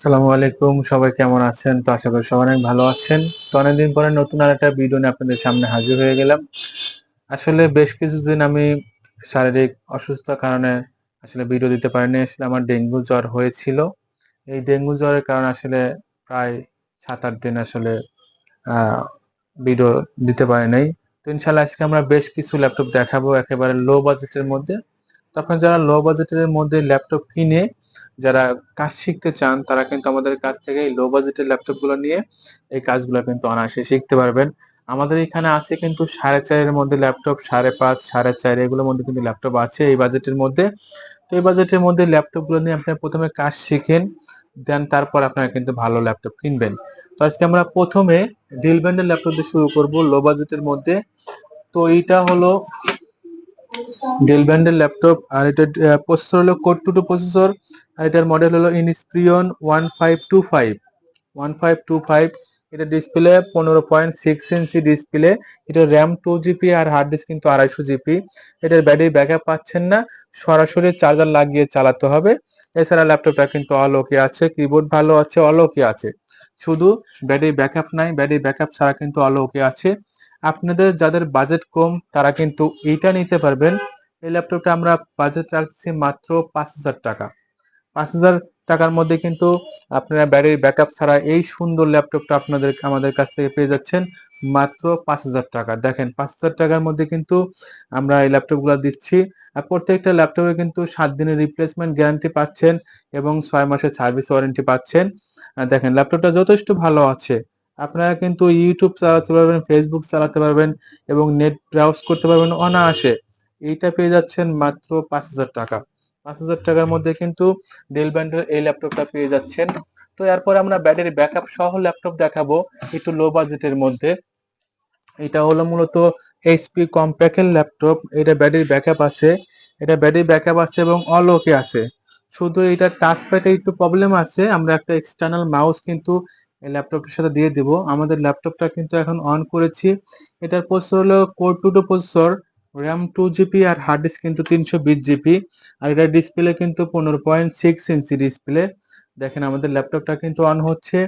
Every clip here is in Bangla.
আসসালামু আলাইকুম, সবাই কেমন আছেন? তো আশা করি সবাই অনেক ভালো আছেন। তো অনেকদিন পরে নতুন আর একটা ভিডিও নিয়ে আপনাদের সামনে হাজির হয়ে গেলাম। আসলে বেশ কিছুদিন আমি শারীরিক অসুস্থতার কারণে আসলে ভিডিও দিতে পারিনি। আসলে আমার ডেঙ্গু জ্বর হয়েছিল। এই ডেঙ্গু জ্বরের কারণে আসলে প্রায় সাত আট দিন আসলে ভিডিও দিতে পারি নাই। তো ইনশাল্লাহ আজকে আমরা বেশ কিছু ল্যাপটপ দেখাবো একেবারে লো বাজেটের মধ্যে। তখন যারা লো বাজেটের মধ্যে ল্যাপটপ কিনে যারা কাজ শিখতে চান, তারা কিন্তু আমাদের কাছ থেকে এই লো বাজেটের ল্যাপটপগুলো নিয়ে এই কাজগুলো কিন্তু অনায়াসে শিখতে পারবেন। আমাদের এখানে আছে কিন্তু সাড়ে চারের মধ্যে ল্যাপটপ সাড়ে পাঁচ, সাড়ে চার এগুলোর মধ্যে কিন্তু ল্যাপটপ আছে এই বাজেটের মধ্যে। তো এই বাজেটের মধ্যে ল্যাপটপগুলো নিয়ে আপনি প্রথমে কাজ শিখেন, দেন তারপর আপনারা কিন্তু ভালো ল্যাপটপ কিনবেন। তো আজকে আমরা প্রথমে ডিল ব্যান্ডের ল্যাপটপ দিয়ে শুরু করব লো বাজেটের মধ্যে। তো এইটা হলো ডেল ব্যান্ডের ল্যাপটপ আর এটা প্রসেসর হলো কোর টু টু প্রসেসর আর এটার মডেল হলো Inspiron one five two five one five two five এটা ডিসপ্লে পনেরো পয়েন্ট সিক্স ইঞ্চি ডিসপ্লে এটা র্যাম টু জিবি আর হার্ড ডিস্ক কিন্তু আড়াইশো জিবি এটার ব্যাটারি ব্যাকআপ পাচ্ছেন না, সরাসরি চার্জার লাগিয়ে চালাতে হবে। এছাড়া ল্যাপটপটা কিন্তু অল ওকে আছে কিবোর্ড ভালো আছে অল ওকে আছে। শুধু ব্যাটারি ব্যাকআপ নাই ব্যাটারি ব্যাকআপ ছাড়া কিন্তু অল ওকে আছে। আপনাদের যাদের বাজেট কম, তারা কিন্তু এইটা নিতে পারবেন। এই ল্যাপটপটা আমরা বাজেট রাখছি মাত্র পাঁচ হাজার টাকা। পাঁচ হাজার টাকার মধ্যে কিন্তু আপনারা ব্যাটারি ব্যাকআপ ছাড়া এই সুন্দর ল্যাপটপটা আপনাদের, আমাদের কাছ থেকে পেয়ে যাচ্ছেন মাত্র পাঁচ হাজার টাকা। দেখেন, পাঁচ হাজার টাকার মধ্যে কিন্তু আমরা এই ল্যাপটপগুলো দিচ্ছি। আর প্রত্যেকটা ল্যাপটপে কিন্তু সাত দিনের রিপ্লেসমেন্ট গ্যারান্টি পাচ্ছেন এবং ছয় মাসের সার্ভিস ওয়ারেন্টি পাচ্ছেন। দেখেন ল্যাপটপটা যথেষ্ট ভালো আছে। আপনারা কিন্তু ইউটিউব চালাতে পারবেন ফেসবুক চালাতে পারবেন এবং নেট ব্রাউজ করতে পারবেন অনায়াসে। এইটা পেয়ে যাচ্ছেন মাত্র পাঁচ হাজার টাকা। পাঁচ হাজার টাকার মধ্যে কিন্তু ডেল ব্যান্ডের এই ল্যাপটপটা পেয়ে যাচ্ছেন। তো এরপর আমরা ব্যাটারি ব্যাকআপ সহ ল্যাপটপ দেখাবো একটু লো বাজেটের মধ্যে। এটা হলো মূলত এইচপি কম্প্যাকের ল্যাপটপ এটা ব্যাটারি ব্যাকআপ আছে। এটা ব্যাটারি ব্যাকআপ আছে এবং অল ওকে আছে। শুধু এটা টাচ একটু প্রবলেম আছে। আমরা একটা এক্সটার্নাল মাউস কিন্তু এই ল্যাপটপটার সাথে দিয়ে দিব। আমাদের ল্যাপটপটা কিন্তু এখন অন করেছি। এটার প্রসেসর হলো core two two processor RAM two GB আর হার্ড ডিস্ক কিন্তু তিনশো বিশ জিবি আর এটার ডিসপ্লে কিন্তু পনেরো পয়েন্ট সিক্স ইঞ্চি ডিসপ্লে দেখেন আমাদের ল্যাপটপটা কিন্তু অন হচ্ছে।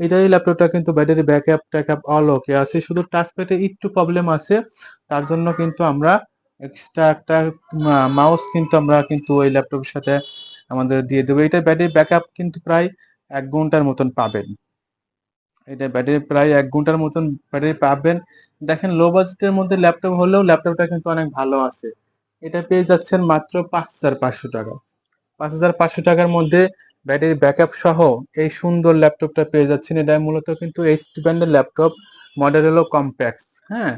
এটাই ল্যাপটপটা কিন্তু ব্যাটারি ব্যাকআপ ট্যাকআপ অল ওকে আছে। শুধু টাচ প্যাডে একটু প্রবলেম আছে। তার জন্য কিন্তু আমরা এক্সট্রা একটা মাউস কিন্তু আমরা কিন্তু ওই ল্যাপটপের সাথে আমাদের দিয়ে দেবো। এটা ব্যাটারি ব্যাকআপ কিন্তু প্রায় এক ঘণ্টার মতন পাবেন। এটা ব্যাটারি প্রায় এক ঘণ্টার মতন ব্যাটারি পাবেন। দেখেন লো বাজেটের মধ্যে ল্যাপটপ হলেও ল্যাপটপটা কিন্তু অনেক ভালো আছে। এটা পেয়ে যাচ্ছেন মাত্র পাঁচ হাজার পাঁচশো টাকা। পাঁচ হাজার পাঁচশো টাকার মধ্যে ব্যাটারি ব্যাকআপ সহ এই সুন্দর ল্যাপটপটা পেয়ে যাচ্ছেন। এটা মূলত কিন্তু এইচপি ব্র্যান্ডের ল্যাপটপ মডেল হলো কম্প্যাক্স হ্যাঁ?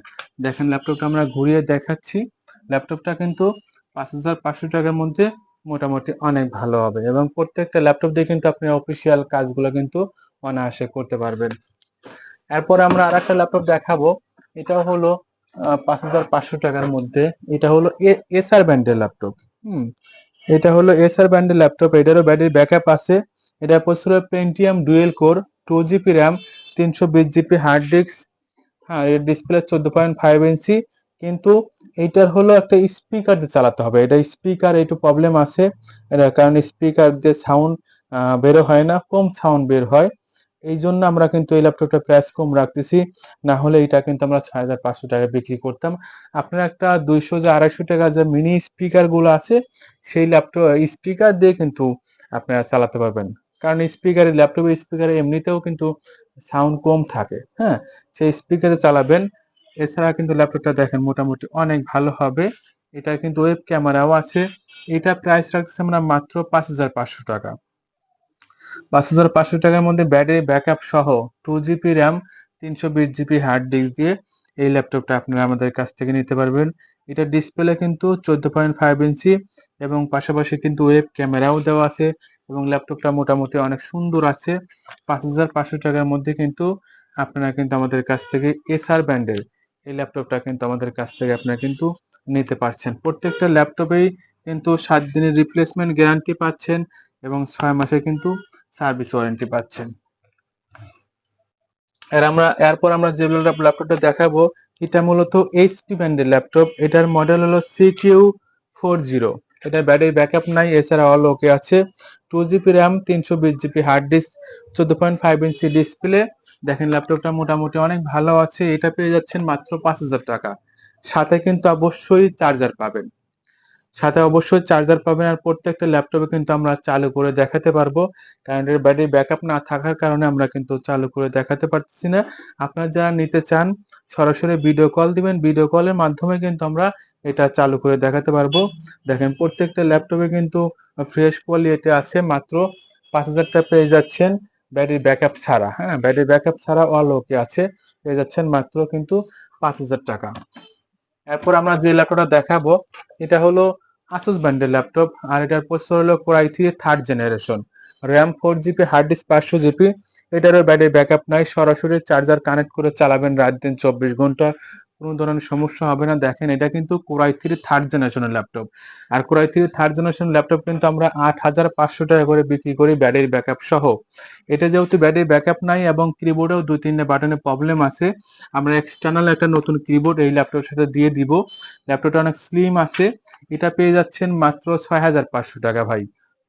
দেখেন ল্যাপটপটা আমরা ঘুরিয়ে দেখাচ্ছি। ল্যাপটপটা কিন্তু পাঁচ হাজার পাঁচশো টাকার মধ্যে মোটামুটি অনেক ভালো হবে এবং প্রত্যেকটা ল্যাপটপ দিয়ে কিন্তু আপনি অফিসিয়াল কাজগুলো কিন্তু অনায়াসে করতে পারবেন। এরপর আমরা আর একটা ল্যাপটপ দেখাবো। এটা হলো পাঁচ হাজার পাঁচশো টাকার মধ্যে। এটা হলো এসআর ব্যান্ডের ল্যাপটপ হুম? এটা হলো এসআর ব্যান্ডের ল্যাপটপ এটারও ব্যাটারি ব্যাকআপ আছে। এটা processor Pentium dual core two GB RAM তিনশো বিশ জিবি হার্ড ডিস্ক হ্যাঁ এর ডিসপ্লে চোদ্দ পয়েন্ট ফাইভ ইঞ্চি কিন্তু এইটার হলো একটা স্পিকার দিয়ে চালাতে হবে। এটা স্পিকার একটু প্রবলেম আছে কারণ স্পিকার দিয়ে সাউন্ড বের হয় না, কম সাউন্ড বের হয়। এই জন্য আমরা কিন্তু এই ল্যাপটপটা প্রাইস কম রাখতেছি, না হলে এটা কিন্তু আমরা ছয় হাজার পাঁচশো টাকা বিক্রি করতাম। আপনার একটা দুইশো যে আড়াইশো টাকা যে মিনি স্পিকারগুলো আছে, সেই ল্যাপটপ স্পিকার দিয়ে কিন্তু আপনারা চালাতে পারবেন। কারণ স্পিকারে ল্যাপটপের স্পিকারে এমনিতেও কিন্তু সাউন্ড কম থাকে হ্যাঁ? সেই স্পিকারে চালাবেন এছাড়া কিন্তু ল্যাপটপটা দেখেন মোটামুটি অনেক ভালো হবে। এটা কিন্তু ওয়েব ক্যামেরাও আছে। এটা প্রাইস রাখছে আমরা মাত্র পাঁচ হাজার পাঁচশো টাকা। পাঁচ হাজার পাঁচশো টাকার মধ্যে ব্যাটারি ব্যাকআপ সহ টু জিবি র্যাম তিনশো বিশ জিবি হার্ড ডিস্ক দিয়ে এই ল্যাপটপটা আপনারা আমাদের কাছ থেকে নিতে পারবেন। এটা ডিসপ্লে কিন্তু চোদ্দ পয়েন্ট ফাইভ ইঞ্চি এবং পাশাপাশি কিন্তু ওয়েব ক্যামেরাও দেওয়া আছে এবং ল্যাপটপটা মোটামুটি অনেক সুন্দর আছে। পাঁচ হাজার পাঁচশো টাকার মধ্যে কিন্তু আপনারা কিন্তু আমাদের কাছ থেকে এসআর ব্যান্ডের এই ল্যাপটপটা কিন্তু আমাদের কাছ থেকে আপনারা কিন্তু নিতে পারছেন। প্রত্যেকটা ল্যাপটপেই কিন্তু সাত দিনের রিপ্লেসমেন্ট গ্যারান্টি পাচ্ছেন এবং ছয় মাসে কিন্তু সার্ভিস ওয়ারেন্টি পাচ্ছেন। এর আমরা, এরপর আমরা যে ল্যাপটপটা দেখাবো, এটা মূলত এইচপি ব্র্যান্ডের ল্যাপটপ এটার মডেল হলো সিকিউ ফোর জিরো এটা ব্যাটারি ব্যাকআপ নাই, এছাড়া অল ওকে আছে। টু জিবি র্যাম তিনশো বিশ জিবি হার্ড ডিস্ক চোদ্দ পয়েন্ট ফাইভ ইঞ্চি ডিসপ্লে দেখেন ল্যাপটপটা মোটামুটি অনেক ভালো আছে, এটা পেয়ে যাচ্ছেন মাত্র পাঁচ হাজার টাকা। সাথে কিন্তু অবশ্যই চার্জার পাবেন। সাথে অবশ্যই চার্জার পাবেন আর প্রত্যেকটা ল্যাপটপে কিন্তু আমরা চালু করে দেখাতে পারব। কারণ এর ব্যাটারি ব্যাকআপ না থাকার কারণে আমরা কিন্তু চালু করে দেখাতে পারতেছি না। আপনারা যারা নিতে চান, সরাসরি ভিডিও কল দিবেন। ভিডিও কলের মাধ্যমে কিন্তু আমরা এটা চালু করে দেখাতে পারব। দেখেন প্রত্যেকটা ল্যাপটপে কিন্তু ফ্রেশ কোয়ালিটি আছে, মাত্র পাঁচ হাজার টাকা পেয়ে যাচ্ছেন। ব্যাটারি ব্যাকআপ ছাড়া হ্যাঁ? ব্যাটারি ব্যাকআপ ছাড়া অল আছে, পেয়ে যাচ্ছেন মাত্র কিন্তু পাঁচ হাজার টাকা। এরপর আমরা যে ল্যাপটপটা দেখাবো, এটা হলো আসুস ব্র্যান্ডের ল্যাপটপ, আর এটার প্রসেসর হলো core i three third generation RAM four GB hard disk পাঁচশো জিবি এটারও ব্যাটারি ব্যাকআপ নাই, সরাসরি চার্জার কানেক্ট করে চালাবেন রাত দিন চব্বিশ ঘণ্টা। কোনো ধরনের সমস্যা হবে না। দেখেন, এটা কিন্তু কোরাই থ্রি থার্ড জেনারেশনের laptop R core i three third generation laptop কিন্তু আমরা আট হাজার পাঁচশো টাকা করে বিক্রি করি ব্যাটারি ব্যাকআপ সহ। এটা যেহেতু ব্যাটারি ব্যাকআপ নাই এবং কিবোর্ডেও দুই তিনটে বাটনে প্রবলেম আছে, আমরা এক্সটার্নাল একটা নতুন কিবোর্ড এই ল্যাপটপের সাথে দিয়ে দিব। ল্যাপটপটা অনেক স্লিম আছে। এটা পেয়ে যাচ্ছেন মাত্র ছয় হাজার পাঁচশো টাকা ভাই।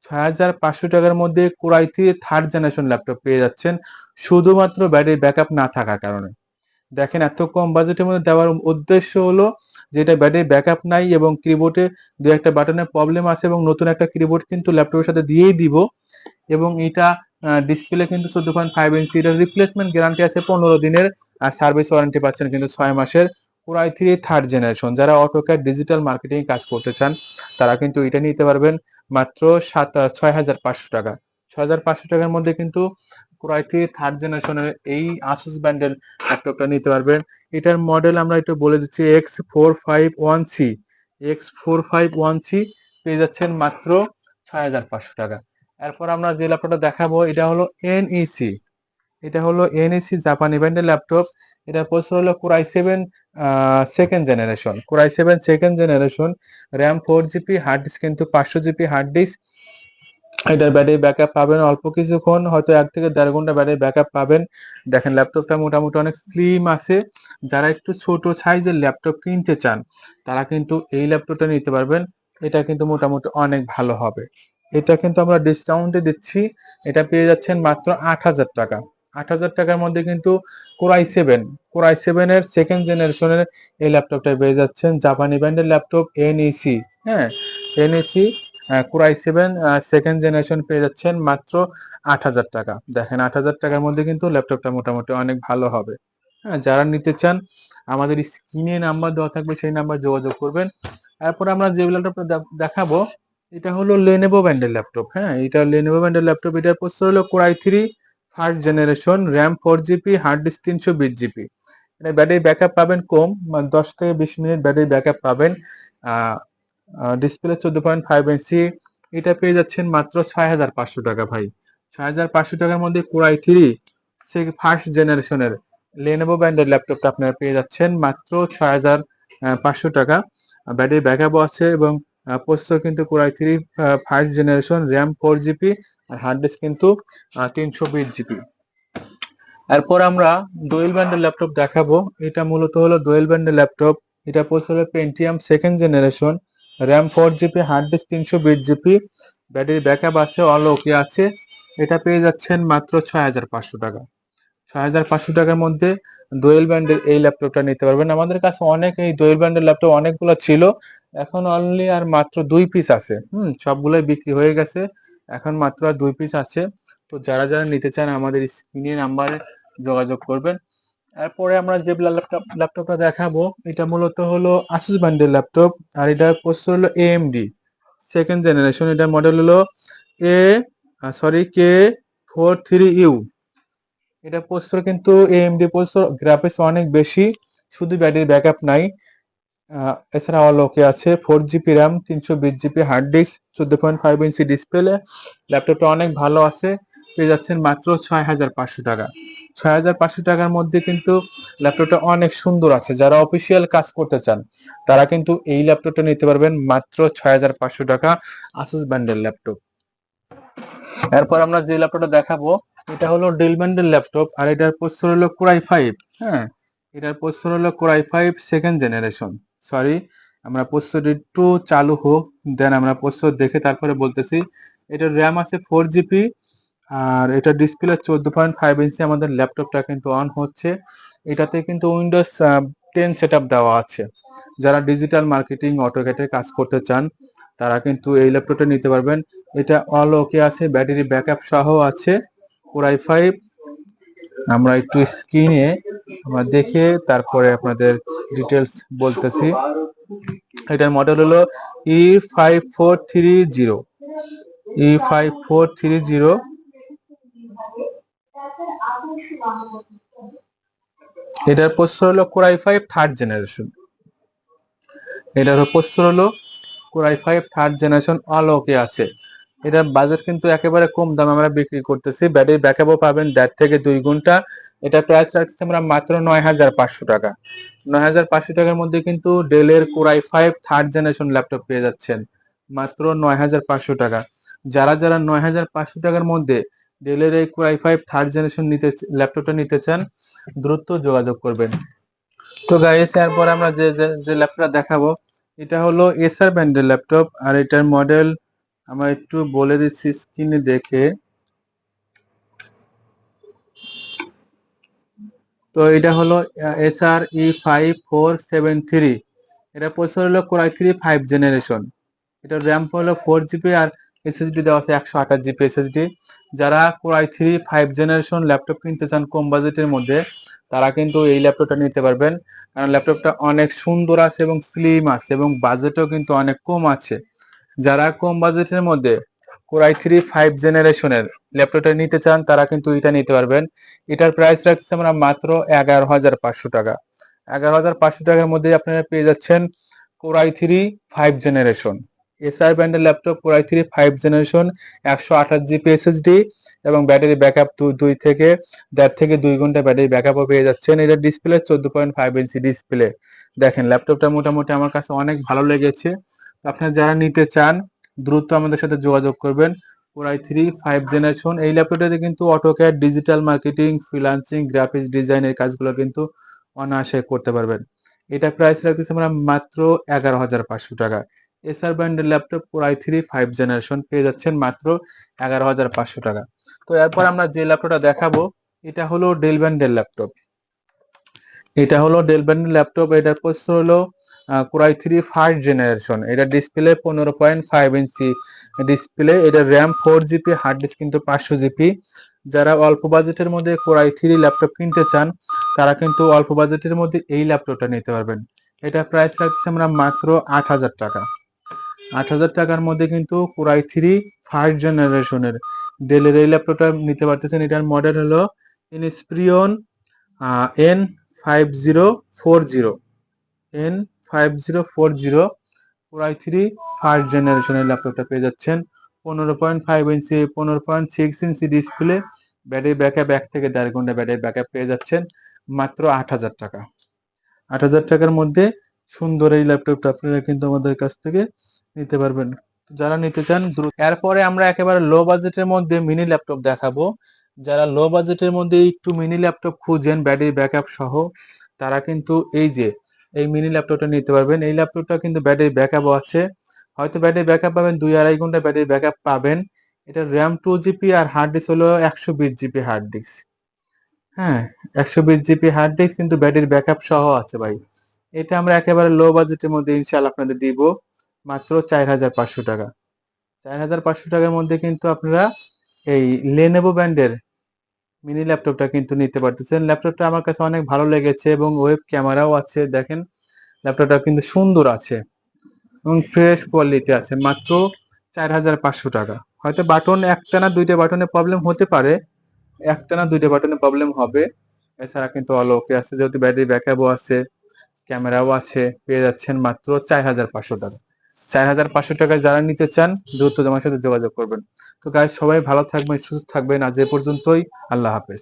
ছয় হাজার পাঁচশো টাকার মধ্যে core i three third generation laptop পেয়ে যাচ্ছেন। শুধুমাত্র ব্যাটারি ব্যাকআপ না থাকার কারণে। দেখেন, এত কম বাজেটের মধ্যে দেওয়ার উদ্দেশ্য হলো যেটা ব্যাটারি ব্যাকআপ নাই এবং কিবোর্ডে দু একটা বাটনের প্রবলেম আছে এবং নতুন একটা কিবোর্ড কিন্তু ল্যাপটপের সাথে দিয়েই দিব। এবং এটা ডিসপ্লে কিন্তু চোদ্দ পয়েন্ট ফাইভ ইঞ্চি এটার রিপ্লেসমেন্ট গ্যারান্টি আছে পনেরো দিনের আর সার্ভিস ওয়ারেন্টি পাচ্ছেন কিন্তু ছয় মাসের। Core i three third generation যারা অটোক্যাড ডিজিটাল মার্কেটিং কাজ করতে চান, তারা কিন্তু এটা নিতে পারবেন মাত্র সাত ছয় হাজার পাঁচশো টাকা। ছয় হাজার পাঁচশো টাকার মধ্যে কিন্তু কোরাই থ্রি থার্ড জেনারেশনের এই আসুস ব্যান্ডেল ল্যাপটপটা নিতে পারবেন। এটার মডেল আমরা একটু বলে দিচ্ছি X four five one C X four five one C পেয়ে যাচ্ছেন মাত্র ছয় হাজার পাঁচশো টাকা। এরপর আমরা যে ল্যাপটপটা দেখাবো, এটা হলো এনইসি এটা হলো এনইসি জাপানি ব্র্যান্ডের ল্যাপটপ এটা প্রসেসর হলো core i seven second generation core i seven second generation RAM four GB hard disk কিন্তু পাঁচশো জিবি হার্ড ডিস্ক এটার ব্যাটারি ব্যাকআপ পাবেন। অল্প কিছুক্ষণ, হয়তো এক থেকে দেড় ঘণ্টা ব্যাটারি ব্যাকআপ পাবেন। দেখেন ল্যাপটপটা মোটামুটি অনেক স্লিম আছে। যারা একটু ছোট সাইজের ল্যাপটপ কিনতে চান, তারা কিন্তু এই ল্যাপটপটা নিতে পারবেন। এটা কিন্তু মোটামুটি অনেক ভালো হবে। এটা কিন্তু আমরা ডিসকাউন্টে দিচ্ছি। এটা পেয়ে যাচ্ছেন মাত্র আট হাজার টাকা। আট হাজার টাকার মধ্যে কিন্তু core i seven core i seven এর সেকেন্ড জেনারেশনের এই ল্যাপটপটা পেয়ে যাচ্ছেন। জাপানি ব্র্যান্ডের ল্যাপটপ এনইসি হ্যাঁ? NEC core i seven second generation পেয়ে যাচ্ছেন মাত্র আট হাজার টাকা। দেখেন আট হাজার টাকার মধ্যে কিন্তু ল্যাপটপটা মোটামুটি অনেক ভালো হবে। হ্যাঁ যারা নিতে চান, আমাদের স্ক্রিনে নাম্বার দেওয়া থাকবে, সেই নাম্বার যোগাযোগ করবেন। তারপর আমরা যে ল্যাপটপটা দেখাবো, এটা হলো লেনেভো ব্যান্ডের ল্যাপটপ হ্যাঁ এটা লেনেভো ব্যান্ডের ল্যাপটপ এটার প্রসেসর হলো core i three first generation RAM four GB hard disk তিনশো বিশ জিবি ব্যাটারি ব্যাকআপ পাবেন কম মানে দশ থেকে বিশ মিনিট ব্যাটারি ব্যাকআপ পাবেন। ডিসপ্লে চোদ্দ পয়েন্ট ফাইভ ইঞ্চি এটা পেয়ে যাচ্ছেন মাত্র ছয় হাজার পাঁচশো টাকা ভাই। ছয় হাজার পাঁচশো টাকার মধ্যে কোরাই থ্রি ফার্স্ট জেনারেশনের লেনেভো ব্র্যান্ডের ল্যাপটপটা আপনারা পেয়ে যাচ্ছেন মাত্র ছয় হাজার পাঁচশো টাকা। ব্যাটারি ব্যাকআপও আছে এবং প্রসেসর কিন্তু core i three first generation RAM four GB R hard disk কিন্তু তিনশো বিশ জিবি এরপর আমরা দোয়েল ব্যান্ডের ল্যাপটপ দেখাবো। এটা মূলত হলো দোয়েল ব্যান্ডের ল্যাপটপ এটা processor Pentium second generation RAM four GB hard disk তিনশো বিশ জিবি ব্যাটারি ব্যাকআপ আছে অল ওকে আছে। এটা পেয়ে যাচ্ছেন মাত্র ছয় হাজার পাঁচশো টাকা। ছয় হাজার পাঁচশো টাকার মধ্যে দোয়েল ব্যান্ডের এই ল্যাপটপটা নিতে পারবেন। আমাদের কাছে অনেক এই দোয়েল ব্যান্ডের ল্যাপটপ অনেকগুলো ছিল। এখন অনলি আর মাত্র দুই পিস আছে। হুম, সবগুলোই বিক্রি হয়ে গেছে। এখন মাত্র আর দুই পিস আছে। তো যারা যারা নিতে চান আমাদের স্ক্রিনে নাম্বারে যোগাযোগ করবেন। এরপরে আমরা যে ল্যাপটপ ল্যাপটপটা দেখাবো, এটা মূলত হলো আসুস ব্র্যান্ডের ল্যাপটপ আর এটার প্রসেসর হলো এএমডি সেকেন্ড জেনারেশন এটার মডেল হলো A sorry K four three U এটা প্রসেসর কিন্তু এএমডি প্রসেসর গ্রাফিক্স অনেক বেশি, শুধু ব্যাটারি ব্যাকআপ নাই। এছাড়া অল ওকে আছে ফোর জিবি র্যাম তিনশো বিশ জিবি হার্ড ডিস্ক চোদ্দ পয়েন্ট ফাইভ ইঞ্চি ডিসপ্লে ল্যাপটপটা অনেক ভালো আছে। পেয়ে যাচ্ছেন মাত্র ছয় হাজার পাঁচশো টাকা। ছয় হাজার পাঁচশো টাকার মধ্যে কিন্তু ল্যাপটপটা অনেক সুন্দর আছে। যারা অফিসিয়াল কাজ করতে চান, তারা কিন্তু এই ল্যাপটপটা নিতে পারবেন মাত্র ছয় হাজার পাঁচশো টাকা আসুস ব্যান্ডের ল্যাপটপ। এরপর আমরা যে ল্যাপটপটা দেখাবো, এটা হলো ডেল ব্যান্ডের ল্যাপটপ, আর এটার প্রসেসর হলো কোরাই ফাইভ হ্যাঁ? এটার প্রসেসর হলো core i five second generation sorry আমরা প্রসেসর একটু চালু হোক দেন আমরা প্রসেসর দেখে তারপরে বলতেছি। এটার র্যাম আছে ফোর জিবি আর এটা ডিসপ্লে চোদ্দ পয়েন্ট ফাইভ ইঞ্চি আমাদের ল্যাপটপটা কিন্তু অন হচ্ছে। এটাতে কিন্তু উইন্ডোজ টেন সেট দেওয়া আছে। যারা ডিজিটাল মার্কেটিং অটোকেটে কাজ করতে চান, তারা কিন্তু এই ল্যাপটপটা নিতে পারবেন। এটা অল ওকে আছে ব্যাটারি ব্যাকআপ সহ আছে কোরাই ফাইভ আমরা একটু স্ক্রিনে আমরা দেখে তারপরে আপনাদের ডিটেলস বলতেছি। এটার মডেল হলো E five four three zero E five four three zero এটার প্রসেসর হলো core i five third generation এটার প্রসেসর হলো core i five third generation all okay আছে। এটার বাজেট কিন্তু একেবারে কম দামে আমরা বিক্রি করতেছি। ব্যাটারি ব্যাকআপও পাবেন দেড় থেকে দুই ঘণ্টা। এটা প্রাইস রাখছি আমরা মাত্র নয় হাজার পাঁচশো টাকা। নয় হাজার পাঁচশো টাকার মধ্যে কিন্তু ডেলের core i five third generation laptop পেয়ে যাচ্ছেন। মাত্র নয় হাজার পাঁচশো টাকা। যারা যারা নয় হাজার পাঁচশো টাকার মধ্যে ডেলের এই কোরাই ফাইভ থার্ড জেনারেশন নিতে ল্যাপটপটা নিতে চান, দ্রুত যোগাযোগ করবেন। তো গাইস এরপর আমরা যে, যে- ল্যাপটপটা দেখাবো, এটা হলো এসার ব্র্যান্ডের ল্যাপটপ আর এটার মডেল আমরা একটু বলে দিচ্ছি স্ক্রিনে দেখে। তো এটা হলো SR E five four seven three এটা প্রসেসর হলো core i three five generation এটার র্যাম হলো ফোর জিবি আর এসএসডি দেওয়া আছে একশো আঠাশ জিবি এসএসডি যারা core i three five generation laptop কিনতে চান কম বাজেটের মধ্যে, তারা কিন্তু এই ল্যাপটপটা নিতে পারবেন। কারণ ল্যাপটপটা অনেক সুন্দর আছে এবং স্লিম আছে এবং বাজেটও কিন্তু অনেক কম আছে। যারা কম বাজেটের মধ্যে কোরাই থ্রি ফাইভ জেনারেশনের ল্যাপটপটা নিতে চান, তারা কিন্তু এটা নিতে পারবেন। এটার প্রাইস রাখছি আমরা মাত্র এগারো হাজার পাঁচশো টাকা। এগারো হাজার পাঁচশো টাকার মধ্যে আপনারা পেয়ে যাচ্ছেন core i three five generation SR ব্র্যান্ডের laptop core i three five generation একশো আঠাশ জিবি এসএসডি এবং ব্যাটারি ব্যাকআপ দুই থেকে দেড় থেকে দুই ঘণ্টা ব্যাটারি ব্যাক ব্যাকআপও পেয়ে যাচ্ছেন। এটা ডিসপ্লে চোদ্দ পয়েন্ট ফাইভ ইঞ্চি ডিসপ্লে দেখেন ল্যাপটপটা মোটামুটি আমার কাছে অনেক ভালো লেগেছে। আপনারা যারা নিতে চান, দ্রুত আমাদের সাথে যোগাযোগ করবেন। কোরাই থ্রি ফাইভ জেনারেশন এই ল্যাপটপটাতে কিন্তু AutoCAD digital marketing freelancing graphics ডিজাইনের কাজগুলো কিন্তু অনায়াসে করতে পারবেন। এটা প্রাইস রাখতেছি আমরা মাত্র এগারো হাজার পাঁচশো টাকা। এসআর ব্র্যান্ডের laptop core i three five generation পেয়ে যাচ্ছেন মাত্র এগারো হাজার পাঁচশো টাকা। তো এরপর আমরা যে ল্যাপটপটা দেখাবো, এটা হলো ডেল ব্র্যান্ডের ল্যাপটপ এটা হলো ডেল ব্র্যান্ডের ল্যাপটপ এটার প্রসেসর হলো core i three first generation এটা ডিসপ্লে পনেরো পয়েন্ট ফাইভ ইঞ্চি। ডিসপ্লে এটা RAM four GB hard disk কিন্তু পাঁচশো জিবি যারা অল্প বাজেটের মধ্যে কোরাই থ্রি ল্যাপটপ কিনতে চান, তারা কিন্তু অল্প বাজেটের মধ্যে এই ল্যাপটপটা নিতে পারবেন। এটা প্রাইস রাখছি আমরা মাত্র আট হাজার টাকা। আট হাজার টাকার মধ্যে কিন্তু কোরাই থ্রি ফার্স্ট জেনারেশনের ডেলের এই ল্যাপটপটা নিতে পারতেছেন। এটার মডেল হলো Inspiron N five zero four zero N five zero four zero core i three first জেনারেশনের ল্যাপটপটা পেয়ে যাচ্ছেন। পনেরো পয়েন্ট ফাইভ ইঞ্চি পনেরো point six inch display battery backup এক থেকে দেড় ঘণ্টা ব্যাটারি ব্যাকআপ পেয়ে যাচ্ছেন। মাত্র আট হাজার টাকা। আট হাজার টাকার মধ্যে সুন্দর এই ল্যাপটপটা আপনারা কিন্তু আমাদের কাছ থেকে নিতে পারবেন। যারা নিতে চান, দ্রুত এরপরে আমরা একেবারে লো বাজেটের মধ্যে মিনি ল্যাপটপ দেখাবো। যারা লো বাজেটের মধ্যে একটু মিনি ল্যাপটপ খুঁজেন ব্যাটারি ব্যাকআপ সহ, তারা কিন্তু এই যে, এই মিনি ল্যাপটপটা নিতে পারবেন। এই ল্যাপটপটা কিন্তু ব্যাটারি ব্যাকআপও আছে। হয়তো ব্যাটারি ব্যাকআপ পাবেন দুই আড়াই ঘণ্টা ব্যাটারি ব্যাকআপ পাবেন। এটা র্যাম টু জিবি আর হার্ড ডিস্ক হলো একশো বিশ জিবি হার্ড ডিস্ক হ্যাঁ একশো বিশ জিবি হার্ড ডিস্ক কিন্তু ব্যাটারি ব্যাকআপ সহ আছে ভাই। এটা আমরা একেবারে লো বাজেটের মধ্যে ইনশাল্লাহ আপনাদের দিব। মাত্র চার হাজার পাঁচশো টাকা। চার হাজার পাঁচশো টাকার মধ্যে কিন্তু আপনারা এই লেনেভো ব্র্যান্ডের মিনি ল্যাপটপটা কিন্তু নিতে পারতেছেন। ল্যাপটপটা আমার কাছে অনেক ভালো লেগেছে এবং ওয়েব ক্যামেরাও আছে, দেখেন। ল্যাপটপটা কিন্তু সুন্দর আছে এবং ফ্রেশ কোয়ালিটি আছে, মাত্র চার হাজার পাঁচশো টাকা। হয়তো বাটন একটা না দুইটা বাটনে প্রবলেম হতে পারে একটা না দুইটা বাটনে প্রবলেম হবে। এছাড়া কিন্তু অল ওকে আছে, যেহেতু ব্যাটারি ব্যাকআপও আছে ক্যামেরাও আছে, পেয়ে যাচ্ছেন মাত্র চার হাজার পাঁচশো টাকা। চার হাজার পাঁচশো টাকা যারা নিতে চান, দ্রুত আমার সাথে যোগাযোগ করবেন। তো গাইজ সবাই ভালো থাকবেন, সুস্থ থাকবেন। আজ এ পর্যন্তই। আল্লাহ হাফেজ।